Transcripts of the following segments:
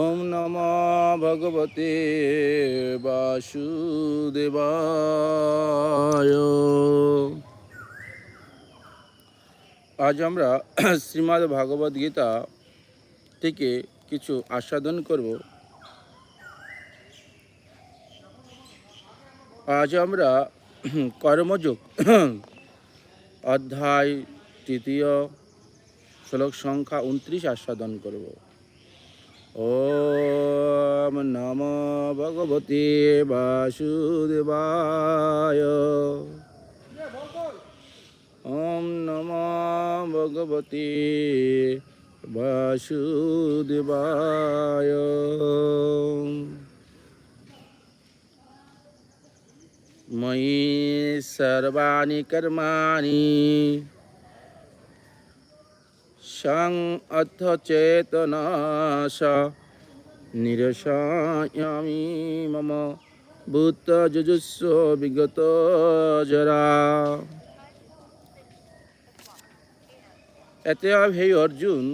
ওম নম ভগবতে বাসুদেবায়। আজ আমরা শ্রীমদ্ ভাগবত গীতা থেকে কিছু আস্বাদন করব। আজ আমরা কর্মযোগ, অধ্যায় তৃতীয় শ্লোক সংখ্যা উনত্রিশ আস্বাদন করব ওম নম ভগবতে বাসুদেবায় ওম নম ভগবতে বাসুদেবায় मयि सर्वाणि कर्माणि সং অথ চেতনাশ নিরসায়ামি মম ভূত যুজুস্ব বিগত জরা এতএব হে অর্জুন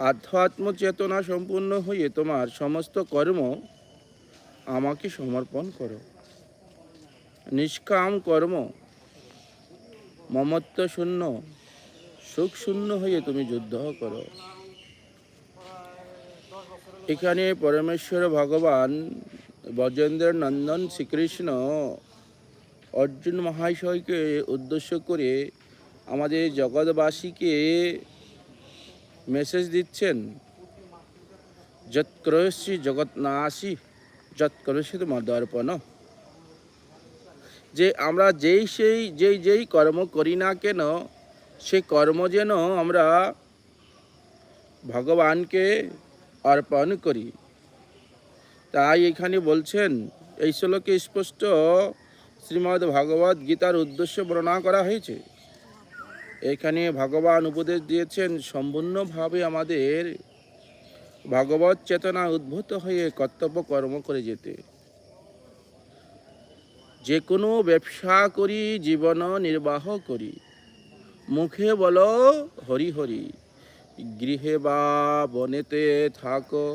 আধ্যাত্ম চেতনা সম্পূর্ণ হয়ে তোমার সমস্ত কর্ম আমাকে সমর্পণ করো। নিষ্কাম কর্ম মমত্ব শূন্য সুখ শূন্য হয়ে তুমি যুদ্ধ করো। এখানে পরমেশ্বর ভগবান ব্রজেন্দ্র নন্দন শ্রীকৃষ্ণ অর্জুন মহাশয়কে উদ্দেশ্য করে আমাদের জগৎবাসীকে মেসেজ দিচ্ছেন যৎক্রয়সী জগৎনাশী যৎক্রয়সিত মদর্পণ যে আমরা যেই সেই, যেই যেই কর্ম করি না কেন সে কর্ম যেন আমরা ভগবানকে অর্পণ করি। তাই এখানে বলছেন, এই শ্লোকে স্পষ্ট শ্রীমদ্ ভগবত গীতার উদ্দেশ্য বর্ণনা করা হয়েছে। এখানে ভগবান উপদেশ দিয়েছেন, সম্পূর্ণভাবে আমাদের ভগবত চেতনা উদ্ভূত হয়ে কর্তব্য কর্ম করে যেতে। যে কোনো ব্যবসা করি, জীবন নির্বাহ করি। মুখে বলো, হরি হরি, গৃহে বা বনেতে থাকো,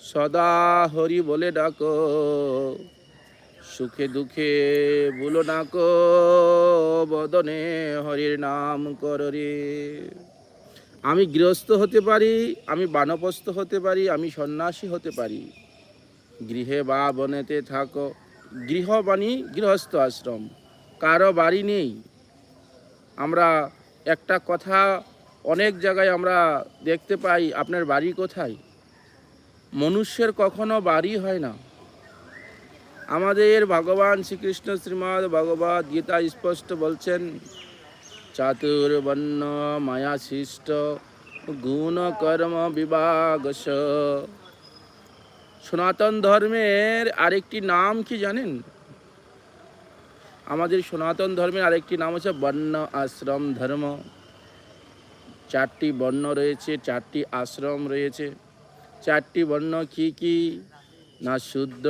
সদা হরি বলে ডাকো, সুখে দুঃখে বলো নাকো বদনে হরির নাম কর রে। আমি গৃহস্থ হতে পারি, আমি বানপ্রস্থ হতে পারি, আমি সন্ন্যাসী হতে পারি। গৃহে বা বনেতে থাকো গৃহ বাণী গৃহস্থ আশ্রম, কারও বাড়ি নেই আমরা একটা কথা অনেক জায়গায় আমরা দেখতে পাই, আপনার বাড়ি কোথায়? মনুষ্যের কখনো বাড়ি হয় না। আমাদের ভগবান শ্রীকৃষ্ণ শ্রীমদ ভগবত গীতা স্পষ্ট বলছেন, চাতুর্বর্ণ মায়া সৃষ্ট, গুণ কর্ম বিভাগস সনাতন ধর্মের আরেকটি নাম কি জানেন? আমাদের সনাতন ধর্মের আরেকটি নাম হচ্ছে বর্ণ আশ্রম ধর্ম। চারটি বর্ণ রয়েছে, চারটি আশ্রম রয়েছে। চারটি বর্ণ কি কি? না, শুদ্ধ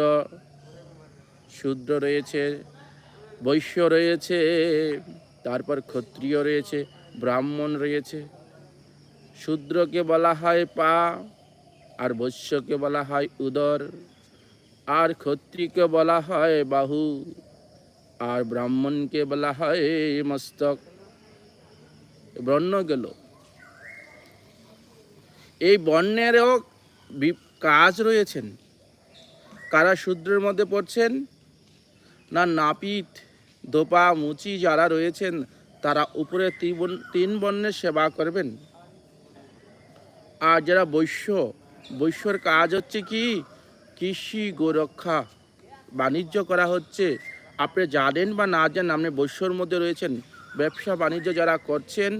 শূদ্র রয়েছে, বৈশ্য রয়েছে, তারপর ক্ষত্রিয় রয়েছে, ব্রাহ্মণ রয়েছে। শূদ্রকে বলা হয় পা, আর বৈশ্যকে বলা হয় উদর। আর ক্ষত্রিকে বলা হয় বাহু। আর ব্রাহ্মণকে বলা হয় মস্তক। বর্ণ গেল। এই বর্ণেরও কাজ রয়েছেন। কারা শূদ্রের মধ্যে পড়ছেন? না নাপিত, দোপা, মুচি যারা রয়েছেন, তারা উপরে তিন- বর্ণের সেবা করবেন। আর যারা বৈশ্য, বৈশ্যর কাজ হচ্ছে কি? কৃষি, গোরক্ষা, বাণিজ্য করা হচ্ছে। আপনি জানেন বা না জানেন, আপনি বৈশ্যর মধ্যে রয়েছেন, ব্যবসা বাণিজ্য যারা করছেন,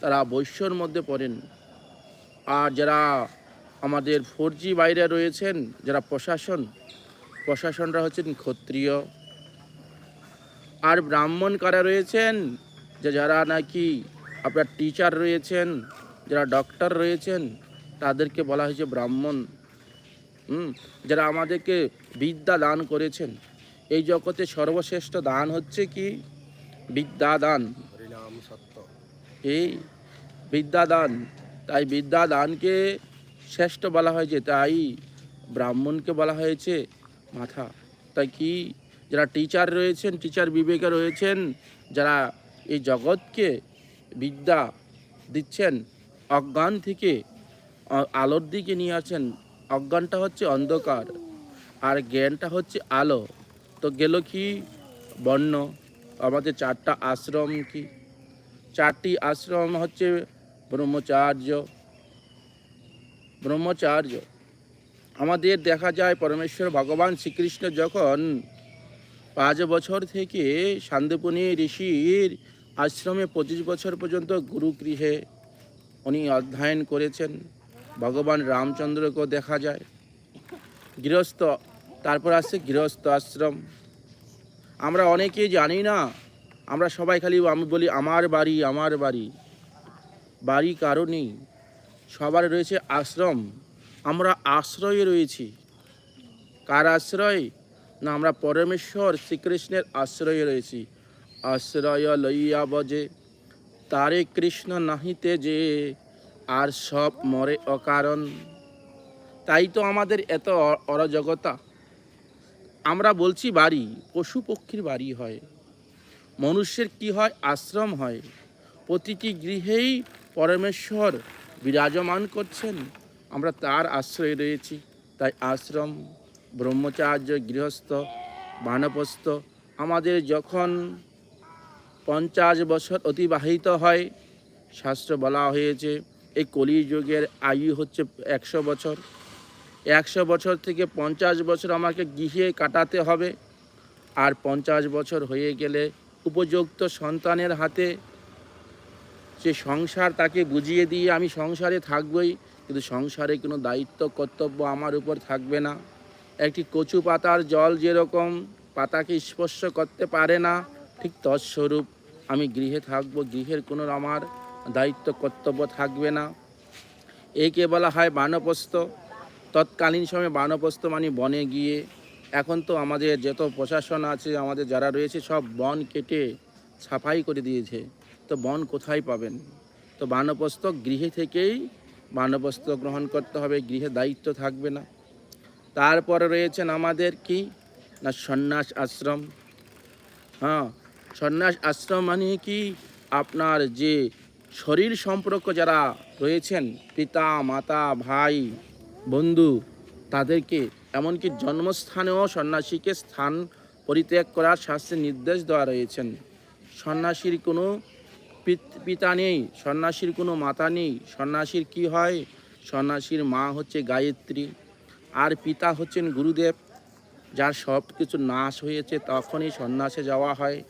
তারা বৈশ্যর মধ্যে পড়েন। আর যারা আমাদের ফোর জি বাইরে রয়েছেন, যারা প্রশাসন, প্রশাসনরা হচ্ছেন ক্ষত্রিয়। আর ব্রাহ্মণ কারা রয়েছেন, যে যারা নাকি আপনার টিচার রয়েছেন, যারা ডক্টর রয়েছেন, তাদেরকে বলা হয়েছে ব্রাহ্মণ। হুম, যারা আমাদেরকে বিদ্যা দান করেছেন। এই জগতে সর্বশ্রেষ্ঠ দান হচ্ছে কি? বিদ্যা দান হরিনাম সত্য। এই বিদ্যাদান। তাই বিদ্যাদানকে শ্রেষ্ঠ বলা হয়েছে। তাই ব্রাহ্মণকে বলা হয়েছে মাথা। তাই কি? যারা টিচার রয়েছেন টিচার বিবেকে রয়েছেন যারা এই জগৎকে বিদ্যা দিচ্ছেন অজ্ঞান থেকে আলোর দিকে নিয়ে আছেন অজ্ঞানটা হচ্ছে অন্ধকার আর জ্ঞানটা হচ্ছে আলো। তো গেল কি? বর্ণ। আমাদের চারটা আশ্রম কি? চারটি আশ্রম হচ্ছে ব্রহ্মচার্য। ব্রহ্মচার্য। আমাদের দেখা যায় পরমেশ্বর ভগবান শ্রীকৃষ্ণ যখন পাঁচ বছর থেকে শান্তিপুনি ঋষির আশ্রমে পঁচিশ বছর পর্যন্ত গুরুগৃহে উনি অধ্যয়ন করেছেন। ভগবান রামচন্দ্রকেও দেখা যায়। গৃহস্থ তারপর আসছে গৃহস্থ আশ্রম। আমরা অনেকেই জানি না, আমরা সবাই খালি আমি বলি আমার বাড়ি আমার বাড়ি। বাড়ি কারও নেই, সবার রয়েছে আশ্রম। আমরা আশ্রয়ে রয়েছি। কার আশ্রয়? না, আমরা পরমেশ্বর শ্রীকৃষ্ণের আশ্রয়ে রয়েছি। আশ্রয় লইয়া বজে, তারে কৃষ্ণ নাহিতে যে আর সব মরে অকারণ। তাই তো আমাদের এত অরাজকতা আমরা বলছি বাড়ি, পশু পক্ষীর বাড়ি হয়। মনুষ্যের কি হয়? আশ্রম হয়। প্রতিটি গৃহেই পরমেশ্বর বিরাজমান করছেন। আমরা তার আশ্রয়ে রয়েছি। তাই আশ্রম, ব্রহ্মচার্য, গৃহস্থ, বানপ্রস্থ আমাদের যখন পঞ্চাশ বছর অতিবাহিত হয়, শাস্ত্র বলা হয়েছে, এই কলিযুগের আয়ু হচ্ছে একশো বছর। একশো বছর থেকে পঞ্চাশ বছর আমাকে গৃহে কাটাতে হবে। আর পঞ্চাশ বছর হয়ে গেলে উপযুক্ত সন্তানের হাতে সে সংসার, তাকে বুঝিয়ে দিয়ে আমি সংসারে থাকবই। কিন্তু সংসারে কোনো দায়িত্ব, কর্তব্য আমার উপর থাকবে না। একটি কচু পাতার জল যেরকম পাতাকে স্পর্শ করতে পারে না, ঠিক তৎস্বরূপ আমি গৃহে থাকব। গৃহের কোনো আমার দায়িত্ব, কর্তব্য থাকবে না। একে বলা হয় বানপ্রস্থ। তৎকালীন সময়ে বানপ্রস্থ মানে বনে গিয়ে এখন তো আমাদের যত প্রশাসন আছে, আমাদের যারা রয়েছে সব বন কেটে সাফাই করে দিয়েছে। তো বন কোথায় পাবেন? তো বানপ্রস্থ গৃহে থেকেই বানপ্রস্থ গ্রহণ করতে হবে, গৃহে দায়িত্ব থাকবে না। তারপরে রয়েছেন আমাদের কি? না, সন্ন্যাস আশ্রম। হ্যাঁ সন্ন্যাস আশ্রম মানে কি? আপনার যে শরীর সম্পর্ক যারা রয়েছেন, পিতা, মাতা, ভাই বন্ধু, তাদেরকে এমনকি জন্মস্থানেও সন্ন্যাসীকে স্থান পরিত্যাগ করার শাস্ত্রে নির্দেশ দেওয়া রয়েছেন। সন্ন্যাসীর কোনো পিত- নেই, সন্ন্যাসীর কোনো মাতা নেই। সন্ন্যাসীর কি হয়? সন্ন্যাসীর মা হচ্ছে গায়ত্রী, আর পিতা হচ্ছেন গুরুদেব। যার সব কিছু নাশ হয়েছে, তখনই সন্ন্যাসে যাওয়া হয়।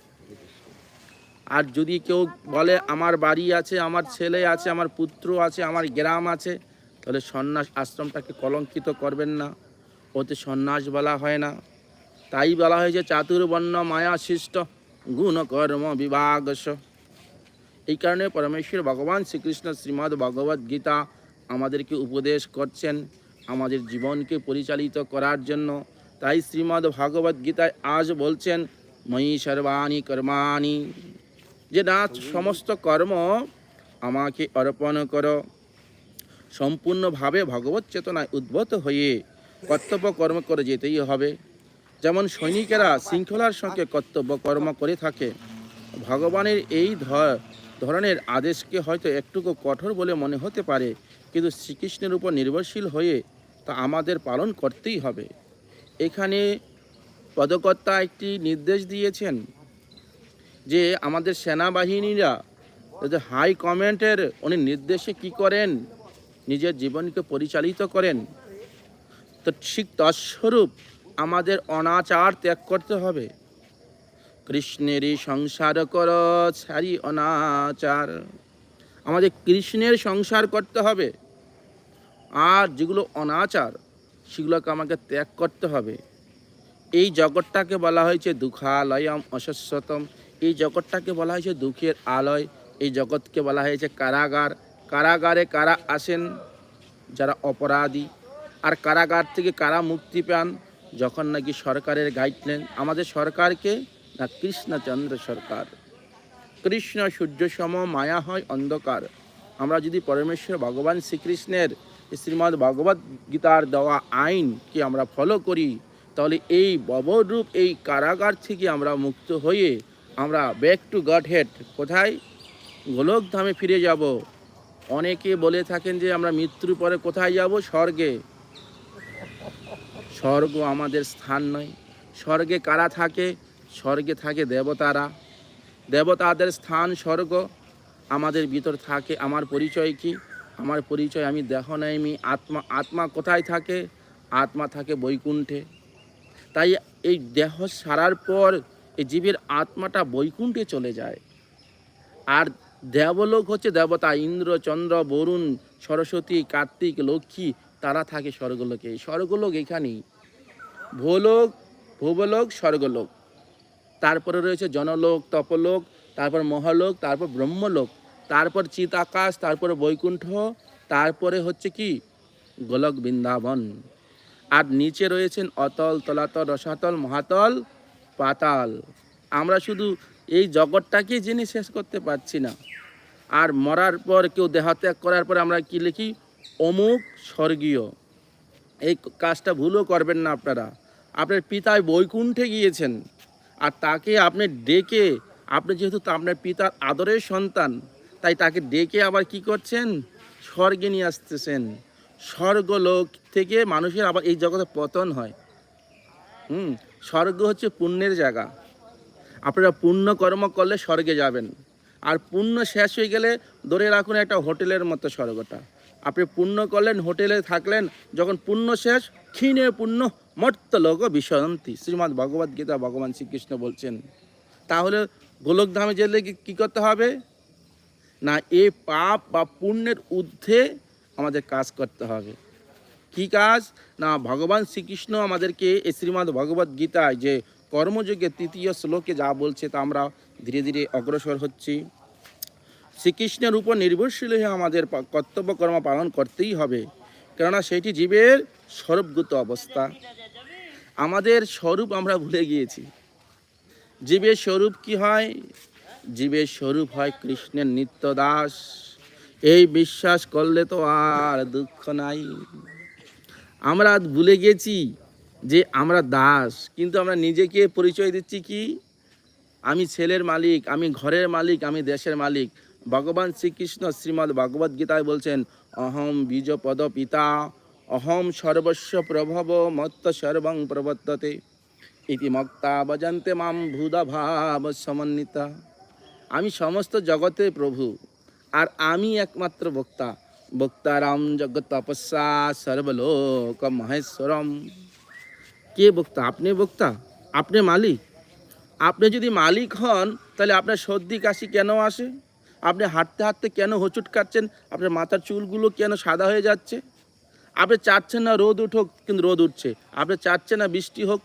আর যদি কেউ বলে, আমার বাড়ি আছে, আমার ছেলে আছে, আমার পুত্র আছে, আমার গ্রাম আছে তাহলে সন্ন্যাস আশ্রমটাকে কলঙ্কিত করবেন না। ওতে সন্ন্যাস বলা হয় না। তাই বলা হয়েছে, চাতুর্বর্ণ মায়া সৃষ্ট গুণ কর্ম বিভাগস। এই কারণে পরমেশ্বর ভগবান শ্রীকৃষ্ণ শ্রীমদ্ ভগবদ গীতা আমাদেরকে উপদেশ করছেন আমাদের জীবনকে পরিচালিত করার জন্য। তাই শ্রীমদ্ ভগবদ গীতায় আজ বলছেন, ময়ী সর্বাণী কর্মাণী। যে না সমস্ত কর্ম আমাকে অর্পণ করো সম্পূর্ণভাবে ভগবত চেতনায় উদ্ভূত হয়ে কর্তব্য কর্ম করে যেতেই হবে। যেমন সৈনিকেরা শৃঙ্খলার সঙ্গে কর্তব্য কর্ম করে থাকে, ভগবানের এই ধরনের আদেশকে হয়তো একটুকু কঠোর বলে মনে হতে পারে, কিন্তু শ্রীকৃষ্ণের উপর নির্ভরশীল হয়ে তা আমাদের পালন করতেই হবে। এখানে পদকর্তা একটি নির্দেশ দিয়েছেন যে আমাদের সেনাবাহিনীরা হাই কমান্ডের উনি নির্দেশে কি করেন নিজের জীবনকে পরিচালিত করেন, তো ঠিক তৎস্বরূপ আমাদের অনাচার ত্যাগ করতে হবে। কৃষ্ণেরই সংসার কর, ছাড়ি অনাচার। আমাদের কৃষ্ণের সংসার করতে হবে। আর যেগুলো অনাচার, সেগুলোকে আমাকে ত্যাগ করতে হবে। এই জগৎটাকে বলা হয়েছে দুঃখালয়ম অশস্বতম এই জগৎটাকে বলা হয়েছে দুঃখের আলয়। এই জগৎকে বলা হয়েছে কারাগার। কারাগারে কারা আসেন যারা অপরাধী? আর কারাগার থেকে কারা মুক্তি পান যখন নাকি সরকারের গাইডলাইন আমাদের সরকারকে না কৃষ্ণচন্দ্র সরকার? কৃষ্ণ সূর্য সম, মায়া হয় অন্ধকার। আমরা যদি পরমেশ্বর ভগবান শ্রীকৃষ্ণের শ্রীমদ্ ভগবত গীতার দেওয়া আইনকে আমরা ফলো করি, তাহলে এই ববরূপ, এই কারাগার থেকে আমরা মুক্ত হয়ে আমরা ব্যাক টু গড হেড কোথায়? গোলকধামে ফিরে যাব। অনেকে বলে থাকেন যে আমরা মৃত্যুর পরে কোথায় যাব? স্বর্গে। স্বর্গ আমাদের স্থান নয়। স্বর্গে কারা থাকে? স্বর্গে থাকে দেবতারা। দেবতাদের স্থান স্বর্গ। আমাদের ভিতর থাকে, আমার পরিচয় কি? আমার পরিচয় আমি দেহ নেই আত্মা আত্মা কোথায় থাকে? আত্মা থাকে বৈকুণ্ঠে। তাই এই দেহ সারার পর এই জীবের আত্মাটা বৈকুণ্ঠে চলে যায়। আর দেবলোক হচ্ছে দেবতা, ইন্দ্র, চন্দ্র, বরুণ, সরস্বতী, কার্তিক, লক্ষ্মী, তারা থাকে স্বর্গলোকে। স্বর্গলোক এখানেই। ভোলোক, ভূবলোক, স্বর্গলোক। তারপরে রয়েছে জনলোক, তপলোক, তারপর মহালোক, তারপর ব্রহ্মলোক, তারপর চিত আকাশ তারপরে বৈকুণ্ঠ, তারপরে হচ্ছে কি? গোলক বৃন্দাবন। আর নিচে রয়েছেন অতল, তলাতল, রসাতল, মহাতল, পাতাল। আমরা শুধু এই জগৎটাকেই যিনি শেষ করতে পারছি না। আর মরার পর কেউ দেহত্যাগ করার পর আমরা কি লিখি? অমুক স্বর্গীয়। এই কাজটা ভুলও করবেন না আপনারা। আপনার পিতায় বৈকুণ্ঠে গিয়েছেন। আর তাকে আপনি ডেকে, আপনি যেহেতু আপনার পিতার আদরের সন্তান, তাই তাকে ডেকে আবার কি করছেন? স্বর্গে নিয়ে আসতেছেন। স্বর্গলোক থেকে মানুষের আবার এই জগতে পতন হয়। হুম, স্বর্গ হচ্ছে পুণ্যের জায়গা। আপনারা পুণ্য কর্ম করলে স্বর্গে যাবেন। আর পুণ্য শেষ হয়ে গেলে ধরে রাখুন একটা হোটেলের মতো স্বর্গটা। আপনি পুণ্য করলেন, হোটেলে থাকলেন, যখন পুণ্য শেষ, ক্ষীণে পুণ্য মর্ত লোক বিশান্তি শ্রীমদ্ ভগবদ গীতা ভগবান শ্রীকৃষ্ণ বলছেন, তাহলে গোলকধামে গেলে কি- করতে হবে? না, এ পাপ বা পুণ্যের ঊর্ধ্বে আমাদের কাজ করতে হবে। কি কাজ? না, ভগবান শ্রীকৃষ্ণ আমাদেরকে এই শ্রীমদ্ ভগবদ গীতায় যে কর্মযোগে তৃতীয় শ্লোকে যা বলছে তা আমরা ধীরে ধীরে অগ্রসর হচ্ছি। শ্রীকৃষ্ণের উপর নির্ভরশীল হয়ে আমাদের কর্তব্য কর্ম পালন করতেই হবে, কেননা সেটি জীবের স্বরূপগত অবস্থা। আমাদের স্বরূপ আমরা ভুলে গিয়েছি। জীবের স্বরূপ কি হয়? জীবের স্বরূপ হয় কৃষ্ণের নিত্য দাস এই বিশ্বাস করলে তো আর দুঃখ নাই। আমরা ভুলে গেছি যে আমরা দাস, কিন্তু আমরা নিজেকে পরিচয় দিচ্ছি কি? আমি ছেলের মালিক, আমি ঘরের মালিক, আমি দেশের মালিক। ভগবান শ্রীকৃষ্ণ শ্রীমদ্ ভগবদ গীতায় বলছেন অহম বীজপদ পিতা অহম সর্বস্ব প্রভব মত্ত সর্বং প্রবর্ততে। ইতি মক্তা বজন্তে মাম ভূদা ভাব সমন্বিতা। আমি সমস্ত জগতে প্রভু, আর আমি একমাত্র বক্তা বক্তারাম জগৎ তপস্যা সর্বলোক মহেশ্বরম। কে বক্তা? আপনি বক্তা? আপনি মালিক? আপনি যদি মালিক হন, তাহলে আপনার সর্দি কাশি কেন আসে? আপনি হাঁটতে হাঁটতে কেন হোঁচট কাটছেন আপনার মাথার চুলগুলো কেন সাদা হয়ে যাচ্ছে? আপনি চাচ্ছেন না রোদ উঠুক, কিন্তু রোদ উঠছে। আপনি চাচ্ছেন না বৃষ্টি হোক,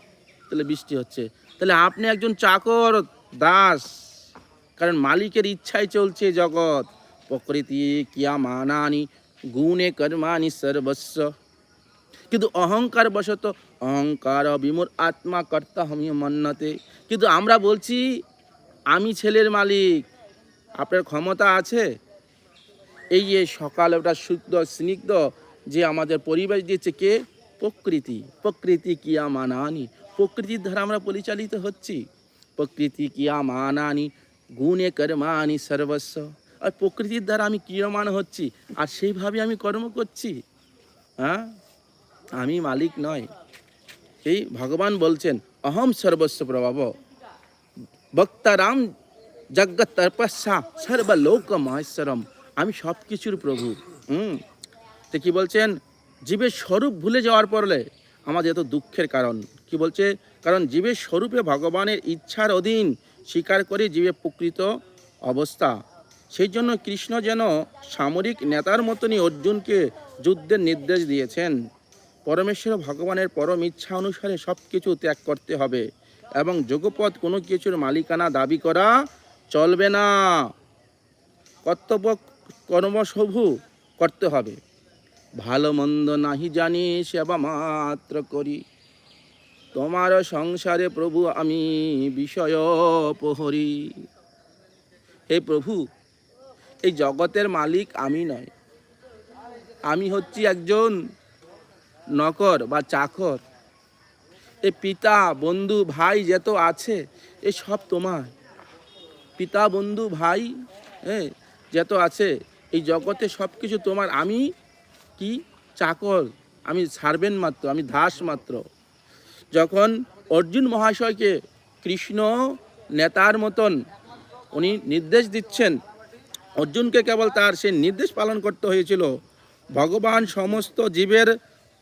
তাহলে বৃষ্টি হচ্ছে। তাহলে আপনি একজন চাকর দাস, কারণ মালিকের ইচ্ছাই চলছে জগৎ। প্রকৃতি কিয়া মানানি গুণে কর্মানি সর্বস্ব। কিন্তু অহংকার বশত অহংকার বিমূর আত্মা কর্তা হমি মন্নতে। কিন্তু আমরা বলছি, আমি ছেলের মালিক, আপনার ক্ষমতা আছে? এই যে সকাল ওটা শুদ্ধ, স্নিগ্ধ, যে আমাদের পরিবেশ দিয়েছে কে? প্রকৃতি। প্রকৃতি কিয়া মানানি। প্রকৃতির দ্বারা আমরা পরিচালিত হচ্ছি। প্রকৃতি কিয়া মানানি, গুণে কর্মানি সর্বস্ব। আর প্রকৃতির দ্বারা আমি ক্রিয়মান হচ্ছি, আর সেইভাবে আমি কর্ম করছি। হ্যাঁ? আমি মালিক নয়। এই ভগবান বলছেন, অহম সর্বস্ব প্রভাব। বক্তারাম জগৎ তর্পস্যা সর্বলোক মহেশ্বরম আমি সব কিছুর প্রভু। হুম। তো কি বলছেন? জীবের স্বরূপ ভুলে যাওয়ার পরলে আমাদের এত দুঃখের কারণ। কি বলছে? কারণ জীবের স্বরূপে ভগবানের ইচ্ছার অধীন স্বীকার করে জীবের প্রকৃত অবস্থা। সেই জন্য কৃষ্ণ যেন সামরিক নেতার মতনই অর্জুনকে যুদ্ধের নির্দেশ দিয়েছেন। পরমেশ্বর ভগবানের পরম ইচ্ছা অনুসারে সব কিছু ত্যাগ করতে হবে এবং যোগপথ কোনো কিছুর মালিকানা দাবি করা চলবে না। কর্তব্য কর্মসভু করতে হবে। ভালো মন্দ নাহি জানি, সেবা মাত্র করি। তোমার সংসারে প্রভু আমি বিষয় প্রহরী। হে প্রভু, এই জগতের মালিক আমি নয়। আমি হচ্ছি একজন নকর বা চাকর। এ পিতা, বন্ধু, ভাই যত আছে, এ সব তোমার। পিতা, বন্ধু, ভাই হ্যাঁ যত আছে, এই জগতে সব কিছু তোমার। আমি কি চাকর? আমি সার্ভেন্ট মাত্র, আমি দাস মাত্র। যখন অর্জুন মহাশয়কে কৃষ্ণ নেতার মতন উনি নির্দেশ দিচ্ছেন, অর্জুনকে কেবল তার সেই নির্দেশ পালন করতে হয়েছিল। ভগবান সমস্ত জীবের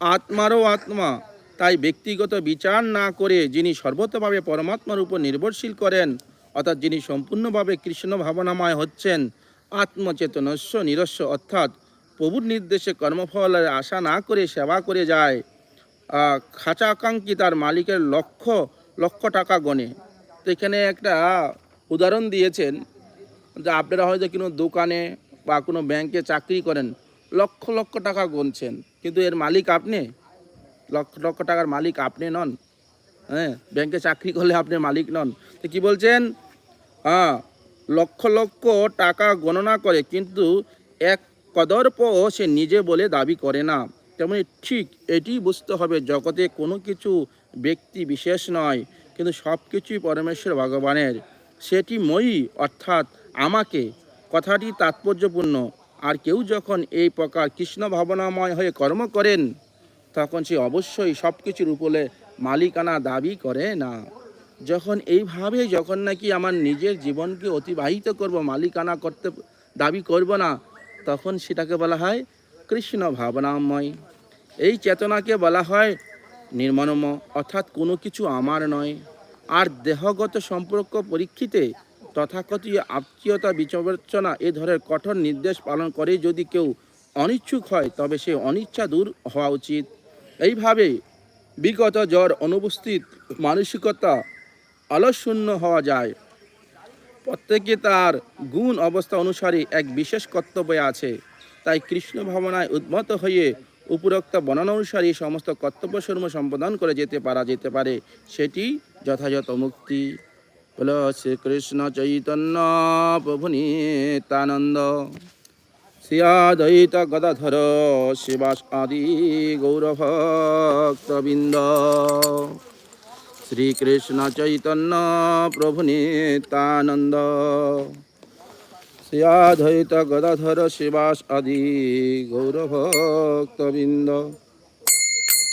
আত্মারও আত্মা। তাই ব্যক্তিগত বিচার না করে যিনি সর্বতভাবে পরমাত্মার উপর নির্ভরশীল করেন, অর্থাৎ যিনি সম্পূর্ণভাবে কৃষ্ণ ভাবনাময় হচ্ছেন আত্মচেতনস্য নিরস্ব, অর্থাৎ প্রভুর নির্দেশে কর্মফলের আশা না করে সেবা করে যায় খাঁচাকাঙ্ক্ষী তার মালিকের লক্ষ লক্ষ টাকা গণে। তো এখানে একটা উদাহরণ দিয়েছেন যে আপনারা হয়তো কোনো দোকানে বা কোনো ব্যাংকে চাকরি করেন লক্ষ লক্ষ টাকা গুনছেন। কিন্তু এর মালিক আপনি? লক্ষ লক্ষ টাকার মালিক আপনি নন। হ্যাঁ ব্যাংকে চাকরি করলে আপনি মালিক নন। তো কি বলছেন? হ্যাঁ লক্ষ লক্ষ টাকা গণনা করে কিন্তু এক কদর্পও সে নিজে বলে দাবি করে না। তেমনি ঠিক এটি বুঝতে হবে, জগতে কোনো কিছু ব্যক্তি বিশেষ নয়, কিন্তু সব কিছুই পরমেশ্বর ভগবানের। সেটি মই অর্থাৎ আমাকে। কথাটি তাৎপর্যপূর্ণ। আর কেউ যখন এই প্রকার কৃষ্ণ ভাবনাময় হয়ে কর্ম করেন, তখন সে অবশ্যই সব কিছুর উপরে মালিকানা দাবি করে না। যখন এইভাবে যখন নাকি আমার নিজের জীবনকে অতিবাহিত করব, মালিকানা করতে, দাবি করব না, তখন সেটাকে বলা হয় কৃষ্ণ ভাবনাময়। এই চেতনাকে বলা হয় নির্মনম অর্থাৎ কোনো কিছু আমার নয়। আর দেহগত সম্পর্ক পরীক্ষিতে তথাকথিত আত্মীয়তা বিচর্চনা এ ধরনের কঠোর নির্দেশ পালন করে যদি কেউ অনিচ্ছুক হয়, তবে সে অনিচ্ছা দূর হওয়া উচিত। এইভাবে বিগত জ্বর অনুপস্থিত মানসিকতা অলশূন্য হওয়া যায়। প্রত্যেকে তার গুণ অবস্থা অনুসারে এক বিশেষ কর্তব্য আছে। তাই কৃষ্ণ ভাবনায় উদ্মত হয়ে উপরোক্ত বর্ণনা অনুসারে সমস্ত কর্তব্যসমূহ সম্পাদন করে যেতে পারা, যেতে পারে। সেটি যথাযথ মুক্তি। বল শ্রীকৃষ্ণ চৈতন্য প্রভু নিত্যানন্দ শ্রিয়াদ্বৈত গদাধর শিবাস আদি গৌরভক্তবৃন্দ শ্রীকৃষ্ণ চৈতন্য প্রভু নিত্যানন্দ শ্রিয়াদ্বৈত গদাধর শিবাস আদি গৌরভক্তবৃন্দ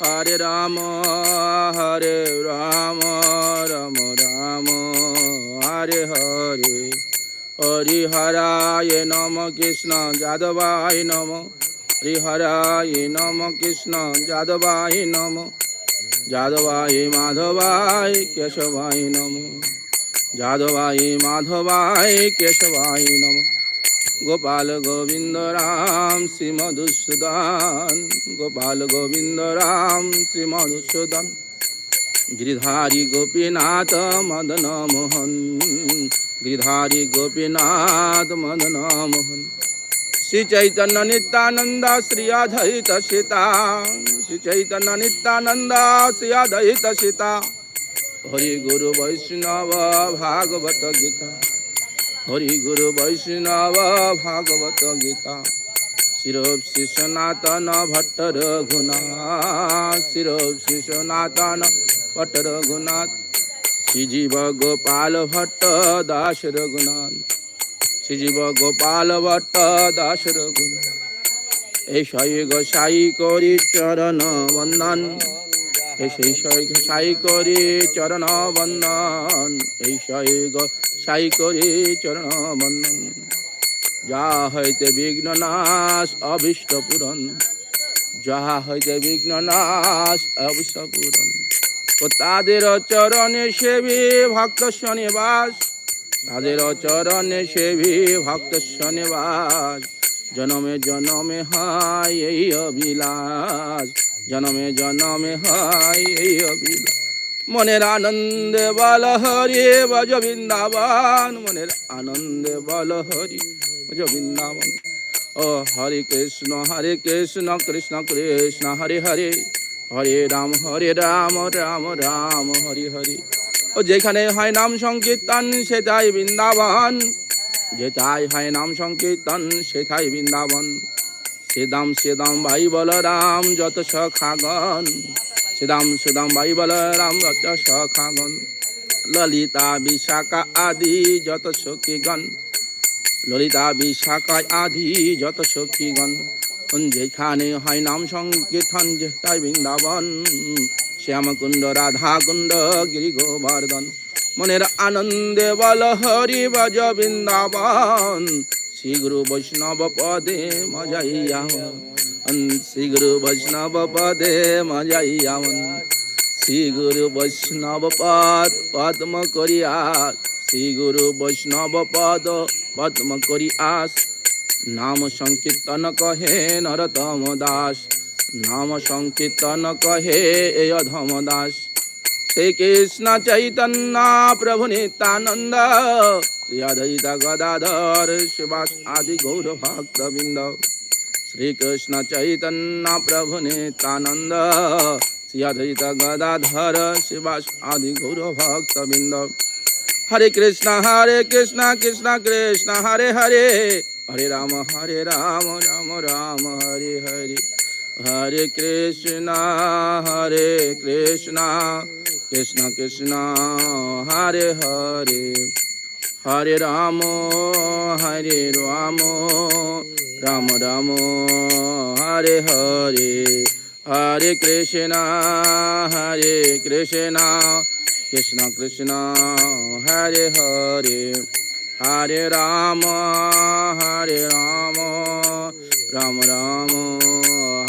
হরে রাম হরে রাম রাম রাম হরে হরে হরি হরায় নম কৃষ্ণ যাদবায় নম হরি হরায় নম কৃষ্ণ যাদবায় নম যাদবায় মাধবায় কেশবায় নম যাদবায় মাধবায় কেশবায় নম গোপাল গোবিন্দ রাম শ্রী মধুসূদন, গোপাল গোবিন্দ রাম শ্রী মধুসূদন। গিরিধারী গোপীনাথ মদন মোহন, গিরিধারী গোপীনাথ মদন মোহন। শ্রী চৈতন্য নিত্যানন্দ শ্রী অধৈত সীতা, শ্রী চৈতন্য নিত্যানন্দ শ্রী অধৈত সীতা। হরি গুরু বৈষ্ণব ভাগবত গীতা। হরি গুরু বৈষ্ণব ভাগবত গীতা। শিরব শ্রী সনাতন ভট্ট রঘুনাথ। শিরব শ্রী সনাতন ভট্ট রঘুনাথ। শ্রীজীব গোপাল ভট্ট দাস রঘুনাথ। শ্রীজীব গোপাল ভট্ট দাস রঘুনাথ। এই সই গোসাই করি চরণ বন্দন। এই সেই সই করি চরণ বন্দন। এই সই গোসাই করি চরণ বন্দন যা হইতে বিঘ্ন নাশ, অভিষ্ট পূরণ। যাহা হইতে বিঘ্ন নাশ, অভিষ্ট পূরণ। ও তাদের চরণে সেবী ভক্ত শনিবাস তাদের চরণে সেবী ভক্ত শনিবাস জনমে জনমে হয় এই অবিলাস জনমে জনমে হয় এই অবিলাস মনের আনন্দে বল হরি ভজ বৃন্দাবন। মনের আনন্দে বল হরি ভজ বৃন্দাবন। ও হরে কৃষ্ণ হরে কৃষ্ণ কৃষ্ণ কৃষ্ণ, হরে হরে। হরে রাম হরে রাম রাম রাম, হরে হরে। ও যেখানে হয় নাম সংকীর্তন সেটাই বৃন্দাবন। যেটাই হয় নাম সংকীর্তন সেটাই বৃন্দাবন। সেদাম সেদাম, ভাই বলরাম, যত সখাগণ। সেদাম সেদাম ভাই বলরাম যত সখাগণ ললিতা বিশাখা আদি যত সখীগণ ললিতা বিশাখা আদি যত সখীগণ যেখানে হয় নাম সংকীর্তন যেটাই বৃন্দাবন শ্যামকুণ্ড রাধা কুণ্ড গিরি গোবর্ধন মনের আনন্দে বল হরি ভজ বৃন্দাবন শ্রী গুরু বৈষ্ণব পদে মজাইয়া শ্রী গুরু বৈষ্ণব পদে মজাইয়া শ্রী গুরু বৈষ্ণব পদ পদ্ম করিয়াস শ্রী গুরু বৈষ্ণব পদ পদ্ম করিয়াস নাম সংকীর্তন কহে নরতম দাস নাম সংকীর্তন কহে এ অধম দাস শ্রী কৃষ্ণ চৈতন্য প্রভু নিত্যানন্দ শ্রী অদ্বৈত গদাধর শিবাস আদি গৌর ভক্ত বৃন্দ শ্রীকৃষ্ণ চৈতন্য প্রভু নিত্যানন্দ শ্রী অদ্বৈত গদাধর শিবাস আদি গৌর ভক্ত বৃন্দ হরে কৃষ্ণ হরে কৃষ্ণ কৃষ্ণ কৃষ্ণ হরে হরে হরে রাম হরে রাম রাম রাম হরে হরে হরে কৃষ্ণ হরে কৃষ্ণ কৃষ্ণ কৃষ্ণ হরে হরে হরে রাম হরে রাম রাম রাম, হরে হরে হরে কৃষ্ণ হরে কৃষ্ণ কৃষ্ণ কৃষ্ণ, হরে হরে হরে রাম হরে রাম রাম রাম,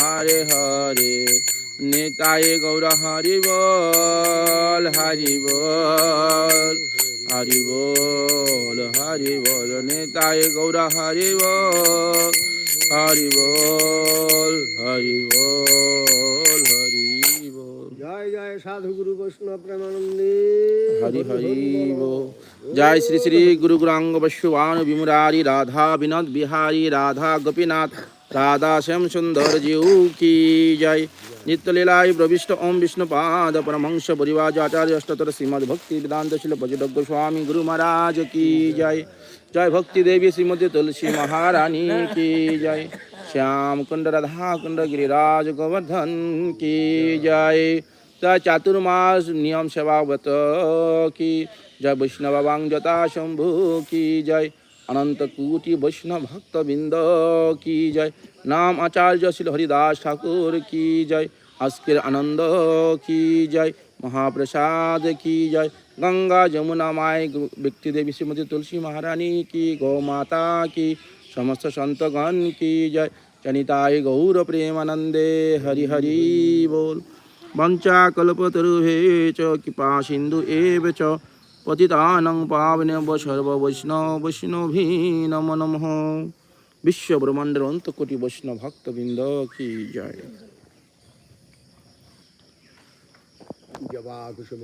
হরে হরে, নিতাই গৌর হরি বল, হরি হরি বল নিতাই গৌর হরি বল হরি বল হরি বল हरि বল জয় জয় সাধু গুরু বৈষ্ণব প্রেমানন্দে। হরি হরি জয় শ্রী শ্রী গুরু গুরাঙ্গ বৈশ্যবান বিমুরারি রাধা বিনোদ বিহারী রাধা গোপীনাথ। রাধা শ্যাম সুন্দর জিউ কি জয় নিত্যলীলায় প্রবিষ্ট ওম বিষ্ণুপাদ পরমংস পরিবাজাচার্য অষ্টতর শ্রীমদ ভক্তি বেদান্ত শিল পর্যটক গোস্বামী গুরু মহারাজ কি জয় জয় ভক্তি দেবী শ্রীমতী তুলসী মহারানী কি জয় শ্যাম কুণ্ড রাধা কুণ্ড গিরিরাজ গোবর্ধন কি জয় জয় চাতুর্মাস নিয়ম সেবাবত কি জয় বৈষ্ণবাং যথা শম্ভু কি জয় অনন্ত কুটি বৈষ্ণব ভক্ত বৃন্দ কি জয়? নাম আচার্য শিল হরিদাস ঠাকুর কি জয়? আজকের আনন্দ কি জয়? মহাপ্রসাদ কি জয়? গঙ্গা যমুনা মায় ব্যক্তিদেবী শ্রীমতী তুলসী মহারানী কি? গৌমাতা কি? সমস্ত সন্তগণ কি জয়? চনিতায় গৌর প্রেমানন্দে হরি হরি বল। বঞ্চা কল্পতরুভে চ, কৃপা সিন্ধু এব চ। পতিতানং পাবনেব সর্ববৈষ্ণব বৈষ্ণবী নম নমঃ বিশ্বব্রহ্মাণ্ডের অন্তকোটি বৈষ্ণব ভক্তবৃন্দ কি জয়। জবা কুসুম